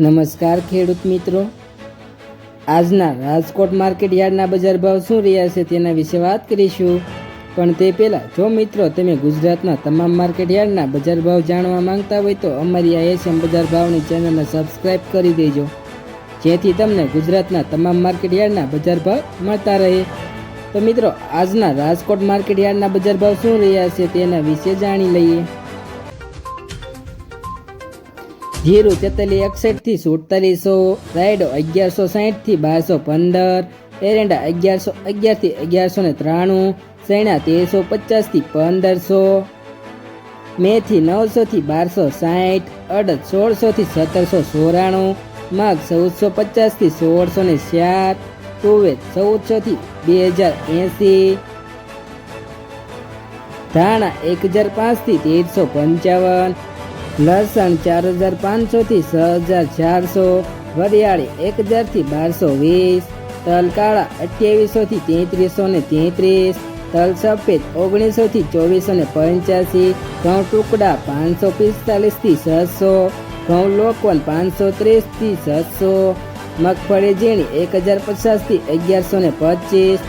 નમસ્કાર ખેડૂત મિત્રો. આજના રાજકોટ માર્કેટ યાર્ડના બજાર ભાવ શું રહ્યા છે તેના વિશે વાત કરીશું. પણ તે પહેલાં જો મિત્રો તમે ગુજરાતના તમામ માર્કેટ યાર્ડના બજાર ભાવ જાણવા માંગતા હોય તો અમારી આ એસએમ બજાર ભાવની ચેનલને સબસ્ક્રાઇબ કરી દેજો. જેથી તમને ગુજરાતના તમામ માર્કેટ યાર્ડના બજાર ભાવ મળતા રહે. તો મિત્રો, આજના રાજકોટ માર્કેટ યાર્ડના બજાર ભાવ શું રહ્યા છે તેના વિશે જાણી લઈએ. જીરું તેતાલીસ એકસઠથી સુડતાલીસો, રાયડો અગિયારસો સાહીઠથી બારસો પંદર, એરંડા અગિયારસો અગિયારથી અગિયારસો ને ત્રાણું સૈણા તેરસો પચાસથી પંદરસો, મેથી નવસો થી બારસો સાહીઠ, અડદ સોળસો થી સત્તરસો ચોરાણું મગ ચૌદસો પચાસથી સોળસો ને સાત તુવેર ચૌદસો થી બે હજાર એંસી, ધાણા એક હજાર પાંચથી તેરસો પંચાવન લસણ ચાર હજાર પાંચસોથી છ હજાર ચારસો, વરિયાળી એક હજારથી બારસો વીસ તલ કાળા અઠ્યાવીસોથી તેત્રીસો ને તેત્રીસ તલ સફેદ ઓગણીસોથી ચોવીસો ને પંચ્યાસી, ઘઉં ટુકડા પાંચસો પિસ્તાલીસથી છસો, ઘઉં લોકવન પાંચસો ત્રીસથી છસો, મગફળી ઝીણી એક હજાર પચાસથી અગિયારસો ને પચીસ.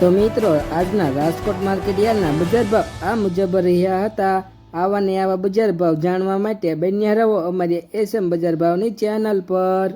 તો મિત્રો, આજના રાજકોટ માર્કેટ યાર્ડના બજાર ભાવ આ મુજબ રહ્યા હતા. આવા ને આવા બજાર ભાવ જાણવા માટે બન્યા રહો અમારી એસએમ બજાર ભાવની ચેનલ પર.